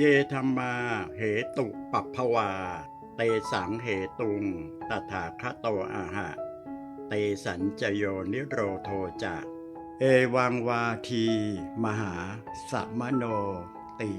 เยธรรมา เหตุปัปภวา เตสังเหตุง ตถาคโตอาหะ เตสัญจโยนิโรโทจะ เอวังวาที มหาสัมโนติ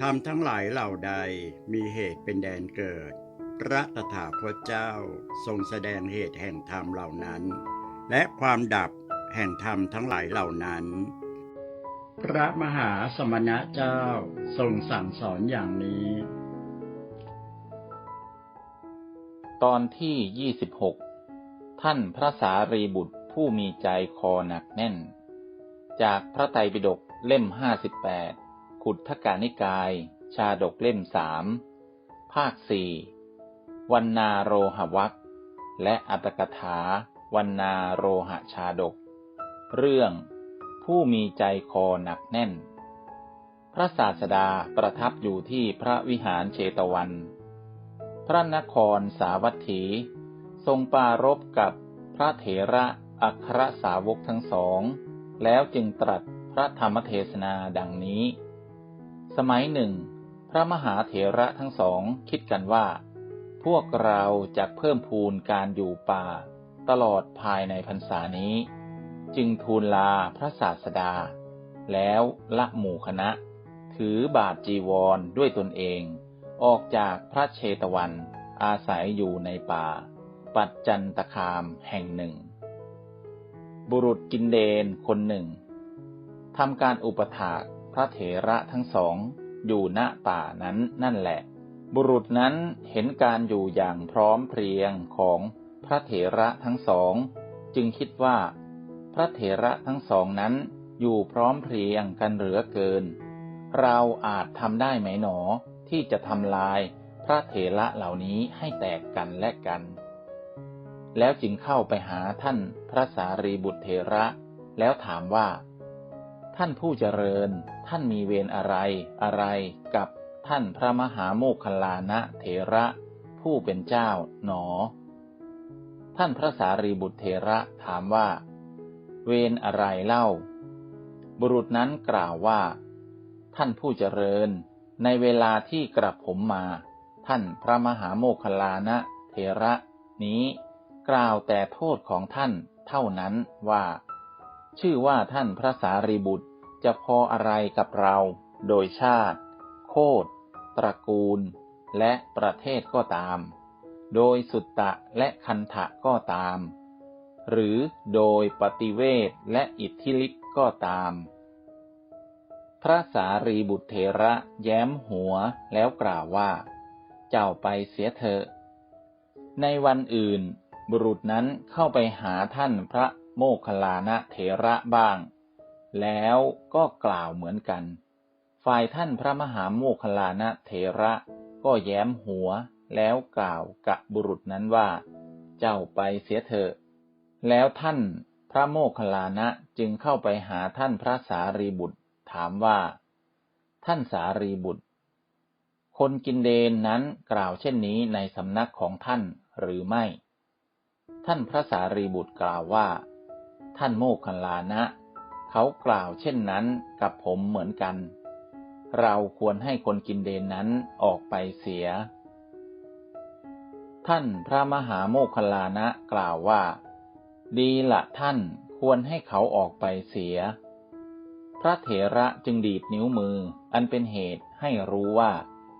ธรรมทั้งหลายเหล่าใดมีเหตุเป็นแดนเกิด พระตถาคตเจ้าทรงแสดงเหตุแห่งธรรมเหล่านั้น และความดับแห่งธรรมทั้งหลายเหล่านั้น พระมหาสมณะเจ้าทรงสั่งสอนอย่างนี้ ตอนที่ยี่สิบหกท่านพระสารีบุตรผู้มีใจคอหนักแน่น จากพระไตรปิฎกเล่มห้าสิบแปดขุททกานิกาย ชาดกเล่มสามภาคสี่วันนาโรหวักและอัตกถาวันนาโรหชาดก เรื่อง ผู้มีใจคอหนักแน่น พระศาสดาประทับอยู่ที่พระวิหารเชตวัน พระนครสาวัตถี ทรงปารบกับพระเถระอัครสาวกทั้งสอง แล้วจึงตรัสพระธรรมเทศนาดังนี้ สมัยหนึ่ง พระมหาเถระทั้งสองคิดกันว่า พวกเราจะเพิ่มพูนการอยู่ป่า ตลอดภายในพรรษานี้ จึงทูลลาพระศาสดา แล้วละหมู่คณะ ถือบาทจีวรด้วยตนเอง ออกจากพระเชตวัน อาศัยอยู่ในป่า ปัจจันตคามแห่งหนึ่ง บุรุษกินเดนคนหนึ่งทำการอุปถากพระเถระทั้งสองอยู่ณป่านั้นนั่นแหละ บุรุษนั้นเห็นการอยู่อย่างพร้อมเพรียงของพระเถระทั้งสอง จึงคิดว่า พระเถระทั้งสองนั้นอยู่พร้อมเพรียงกันเหลือเกิน เราอาจทำได้ไหมหนอที่จะทำลายพระเถระเหล่านี้ให้แตกกันและกัน แล้วจึงเข้าไปหาท่านพระสารีบุตรเถระ แล้วถามว่า ท่านผู้เจริญ ท่านมีเวรอะไรอะไรกับท่านพระมหาโมคคัลลานะเถระ ผู้เป็นเจ้าหนอ ท่านพระสารีบุตรเถระถามว่า เวรอะไรเล่า บุรุษนั้นกล่าวว่า ท่านผู้เจริญ ในเวลาที่กระผมมา ท่านพระมหาโมคคลานะเถระนี้กล่าวแต่โทษของท่านเท่านั้นว่า ชื่อว่าท่านพระสารีบุตรจะพออะไรกับเรา โดยชาติ โคตรตระกูล และประเทศก็ตาม โดยสุตตะและคันทะก็ตาม หรือโดยปฏิเวทและอิทธิฤทธิ์ก็ตาม พระสารีบุตรเถระแย้มหัวแล้วกล่าวว่า เจ้าไปเสียเถอะ ในวันอื่น บุรุษนั้นเข้าไปหาท่านพระโมคคัลลานะเถระบ้าง แล้วก็กล่าวเหมือนกัน ฝ่ายท่านพระมหาโมคคัลลานะเถระก็แย้มหัวแล้วกล่าวกับบุรุษนั้นว่า เจ้าไปเสียเถอะ แล้วท่านพระโมคคัลลานะจึงเข้าไปหาท่านพระสารีบุตร ถามว่า ท่านสารีบุตร คนกินเดนนั้นกล่าวเช่นนี้ในสำนักของท่านหรือไม่ ท่านพระสารีบุตรกล่าวว่า ท่านโมคคัลลานะ เขากล่าวเช่นนั้นกับผมเหมือนกัน เราควรให้คนกินเดนนั้นออกไปเสีย ท่านพระมหาโมคคัลลานะกล่าวว่า ดีละท่านควรให้เขาออกไปเสีย พระเถระจึงดีดนิ้วมืออันเป็นเหตุให้รู้ว่า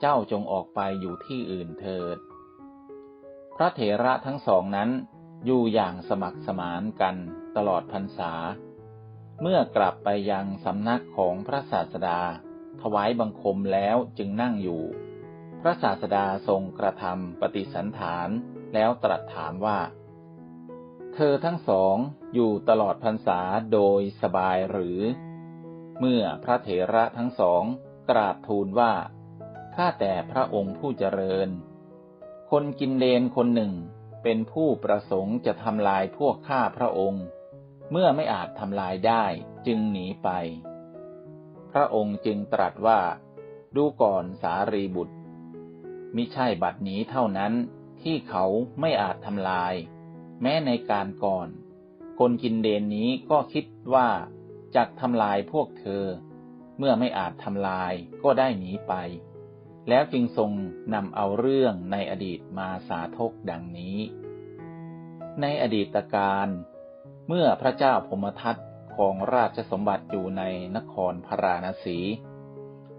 เจ้าจงออกไปอยู่ที่อื่นเถิด พระเถระทั้งสองนั้นอยู่อย่างสมัครสมานกันตลอดพรรษา เมื่อกลับไปยังสำนักของพระศาสดา ถวายบังคมแล้วจึงนั่งอยู่ พระศาสดาทรงกระทำปฏิสันฐานแล้วตรัสถามว่า เธอทั้งสองอยู่ตลอดพรรษาโดยสบายหรือ เมื่อพระเถระทั้งสองกราบทูลว่า ข้าแต่พระองค์ผู้เจริญ คนกินเลนคนหนึ่งเป็นผู้ประสงค์จะทำลายพวกข้าพระองค์ เมื่อไม่อาจทำลายได้จึงหนีไป พระองค์จึงตรัสว่า ดูก่อนสารีบุตรมิใช่บัดนี้เท่านั้นที่เขาไม่อาจทำลาย แม้ในการก่อน คนกินเดนนี้ก็คิดว่าจะทำลายพวกเธอ เมื่อไม่อาจทำลายก็ได้หนีไป แล้วจึงทรงนำเอาเรื่องในอดีตมาสาธกดังนี้ ในอดีตการเมื่อพระเจ้าพมทัตของราชสมบัติอยู่ในนครพาราณสี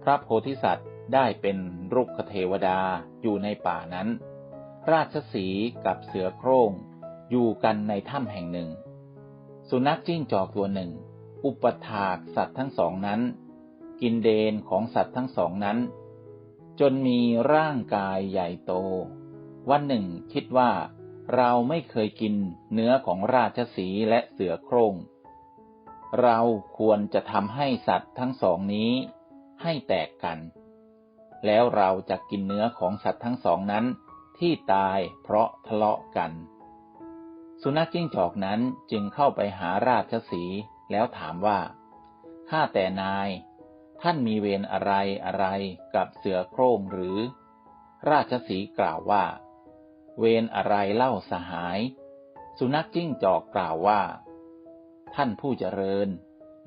พระโพธิสัตว์ได้เป็นรุกขเทวดาอยู่ในป่านั้น ราชสีกับเสือโคร่ง อยู่กันในถ้ำแห่งหนึ่ง สุนัขจิ้งจอกตัวหนึ่ง อุปถากสัตว์ทั้งสองนั้น กินเดนของสัตว์ทั้งสองนั้น จนมีร่างกายใหญ่โต วันหนึ่งคิดว่าเราไม่เคยกินเนื้อของราชสีและเสือโคร่ง เราควรจะทำให้สัตว์ทั้งสองนี้ให้แตกกัน แล้วเราจะกินเนื้อของสัตว์ทั้งสองนั้นที่ตายเพราะทะเลาะกัน สุนัขจิ้งจอกนั้นจึงเข้าไปหาราชสีแล้วถามว่า ข้าแต่นาย ท่านมีเวรอะไรอะไรกับเสือโคร่งหรือ ราชสีกล่าวว่า เวรอะไรเล่าสหาย สุนัขจิ้งจอกกล่าวว่า ท่านผู้เจริญ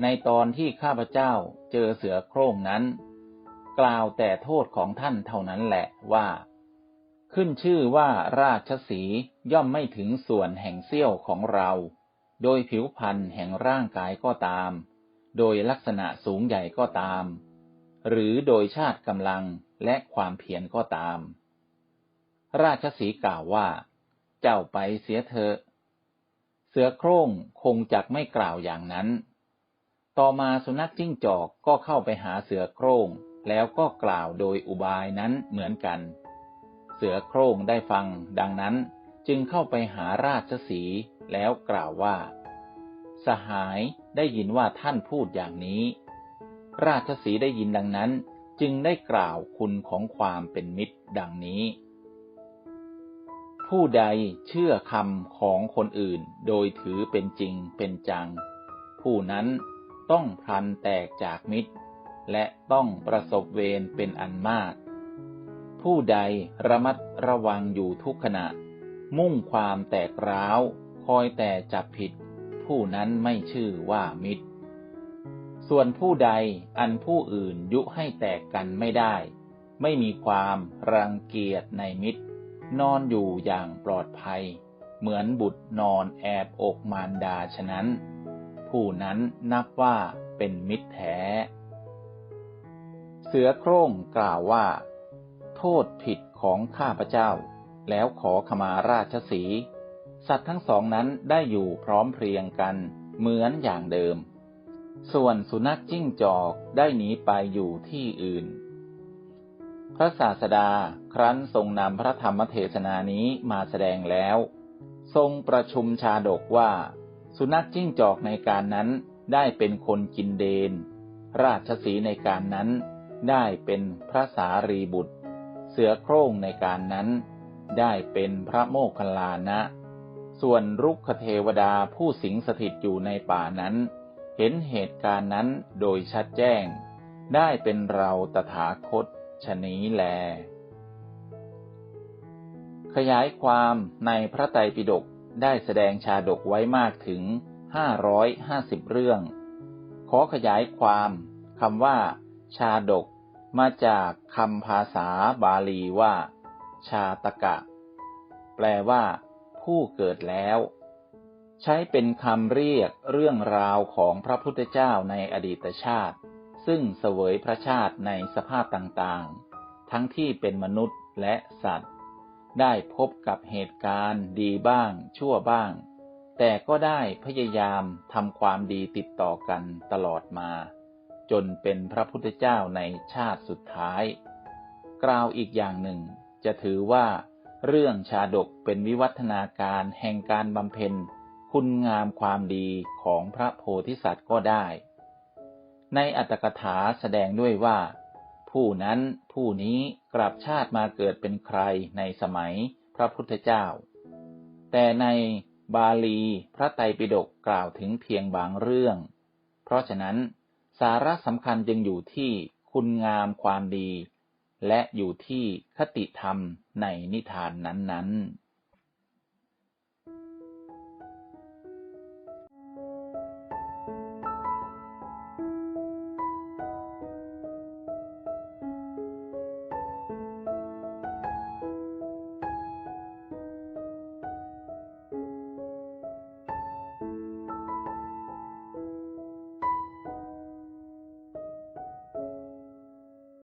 ในตอนที่ข้าพเจ้าเจอเสือโคร่งนั้น กล่าวแต่โทษของท่านเท่านั้นแหละว่า ขึ้นชื่อว่าราชสีย่อมไม่ถึงส่วนแห่งเสี้ยวของเรา โดยผิวพรรณแห่งร่างกายก็ตาม โดยลักษณะสูงใหญ่ก็ตาม หรือโดยชาติกำลังและความเพียรก็ตาม ราชสีกล่าวว่า เจ้าไปเสียเถอะเสือโคร่งคงจักไม่กล่าวอย่างนั้น ต่อมาสุนัขจิ้งจอกก็เข้าไปหาเสือโคร่งแล้วก็กล่าวโดยอุบายนั้นเหมือนกัน สือโคร่งได้ฟังดังนั้นจึงเข้าไปหาราชสีแล้วกล่าวว่า สหายได้ยินว่าท่านพูดอย่างนี้ ราชสีได้ยินดังนั้นจึงได้กล่าวคุณของความเป็นมิตรดังนี้ ผู้ใดเชื่อคำของคนอื่นโดยถือเป็นจริงเป็นจัง ผู้นั้นต้องพลันแตกจากมิตร และต้องประสบเวรเป็นอันมาก ผู้ใดระมัดระวังอยู่ทุกขณะ มุ่งความแตกร้าว คอยแต่จับผิด ผู้นั้นไม่ชื่อว่ามิตร ส่วนผู้ใดอันผู้อื่นยุให้แตกกันไม่ได้ ไม่มีความรังเกียจในมิตร นอนอยู่อย่างปลอดภัย เหมือนบุตรนอนแอบอกมารดาฉะนั้น ผู้นั้นนับว่าเป็นมิตรแท้ เสือโคร่งกล่าวว่า โทษผิดของข้าพเจ้า แล้วขอขมาราชสี สัตว์ทั้งสองนั้นได้อยู่พร้อมเพรียงกันเหมือนอย่างเดิม ส่วนสุนัขจิ้งจอกได้หนีไปอยู่ที่อื่น พระศาสดาครั้นทรงนำพระธรรมเทศนานี้มาแสดงแล้ว ทรงประชุมชาดกว่า สุนัขจิ้งจอกในการนั้นได้เป็นคนกินเดน ราชสีในการนั้นได้เป็นพระสารีบุตร เสือโคร่งในการนั้น ได้เป็นพระโมคคัลลานะ ส่วนรุกขเทวดาผู้สิงสถิตอยู่ในป่านั้น เห็นเหตุการณ์นั้นโดยชัดแจ้ง ได้เป็นเราตถาคตชนี้แล ขยายความในพระไตรปิฎกได้แสดงชาดกไว้มากถึง 550 เรื่อง ขอขยายความคำว่า ชาดก มาจากคำภาษาบาลีว่า ชาตกะ แปลว่า ผู้เกิดแล้ว ใช้เป็นคำเรียกเรื่องราวของพระพุทธเจ้าในอดีตชาติ ซึ่งเสวยพระชาติในสภาพต่างๆ ทั้งที่เป็นมนุษย์และสัตว์ ได้พบกับเหตุการณ์ดีบ้าง ชั่วบ้าง แต่ก็ได้พยายามทำความดีติดต่อกันตลอดมา จนเป็นพระพุทธเจ้าในชาติสุดท้าย กล่าวอีกอย่างหนึ่ง จะถือว่า เรื่องชาดกเป็นวิวัฒนาการแห่งการบำเพ็ญ คุณงามความดีของพระโพธิสัตว์ก็ได้ ในอัตถกถาแสดงด้วยว่า ผู้นั้นผู้นี้กลับชาติมาเกิดเป็นใครในสมัยพระพุทธเจ้า แต่ในบาลีพระไตรปิฎกกล่าวถึงเพียงบางเรื่อง เพราะฉะนั้น สาระสำคัญจึงอยู่ที่คุณงามความดี และอยู่ที่คติธรรมในนิทานนั้นๆ